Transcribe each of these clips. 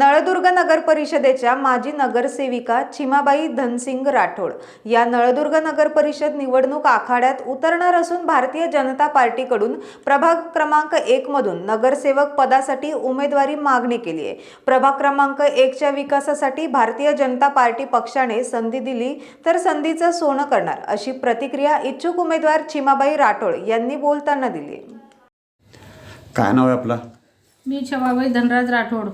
नळदुर्ग नगर परिषदेच्या माजी नगरसेविका चिमाबाई धनसिंग राठोड या नळदुर्ग नगर परिषद निवडणूक आखाड्यात उतरणार असून भारतीय जनता पार्टीकडून प्रभाग क्रमांक एक मधून नगरसेवक पदासाठी उमेदवारी मागणी केली आहे. प्रभाग क्रमांक एकच्या विकासासाठी भारतीय जनता पार्टी पक्षाने संधी दिली तर संधीचं सोनं करणार अशी प्रतिक्रिया इच्छुक उमेदवार चिमाबाई राठोड यांनी बोलताना दिली. काय नाव आहे आपलं? मी छबाबाई धनराज राठोड.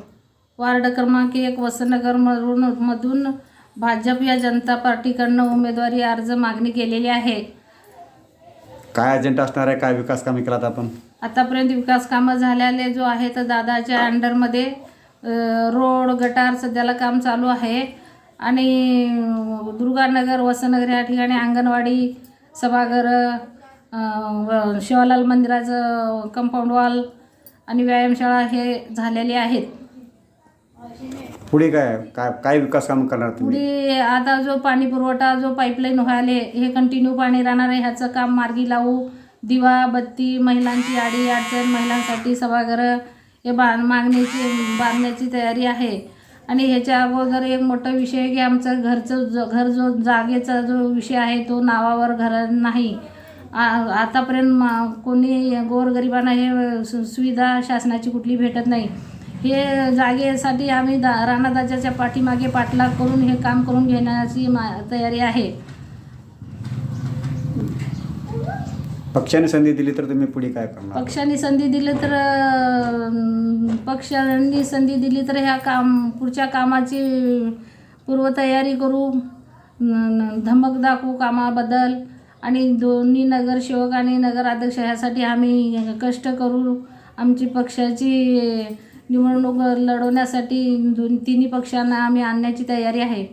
वार्ड क्रमांक एक वसनगर मधून मधून भाजप या जनता पार्टीकडनं उमेदवारी अर्ज मागणी केलेली आहे. काय अजेंडा असणार आहे? काय विकास कामे केलात आपण? आतापर्यंत विकास कामं झालेले जो आहे तर दादाच्या अंडरमध्ये रोड गटार सध्याला काम चालू आहे. आणि दुर्गानगर वसनगर या ठिकाणी अंगणवाडी सभागृह व शिवालाल मंदिराचं कंपाऊंड वॉल आणि व्यायामशाळा हे झालेले आहेत. पुढे काय काय काय विकास काम करणार तुम्ही? पुढे आता जो पाणी पुरवठा जो पाईपलाईन व्हायले हे कंटिन्यू पाणी राहणार आहे. ह्याचं काम मार्गी लावू. दिवा बत्ती महिलांची आडी अडचण महिलांसाठी सभागृह हे बा मागण्याची बांधण्याची तयारी आहे. आणि ह्याच्या अगोदर एक मोठा विषय की आमचं घरचं ज घर जो जागेचा जो विषय आहे तो नावावर घर नाही. आ आतापर्यंत मा कोणी गोरगरिबांना हे सु सुविधा शासनाची कुठली भेटत नाही. हे जागेसाठी आम्ही दा राणादाजाच्या पाठीमागे पाठलाग करून हे काम करून घेण्याची मा तयारी आहे. पक्षाने संधी दिली तर तुम्ही पुढे काय करणार? पक्षाने संधी दिली तर पक्षांनी संधी दिली तर ह्या काम पुढच्या कामाची पूर्वतयारी करू. न- धमक दाखवू कामाबद्दल. आणि दोन्ही नगरसेवक आणि नगराध्यक्ष ह्यासाठी आम्ही कष्ट करू. आमची पक्षाची निवडणूक लढवण्यासाठी दोन तिन्ही पक्षांना आम्ही आणण्याची तयारी आहे.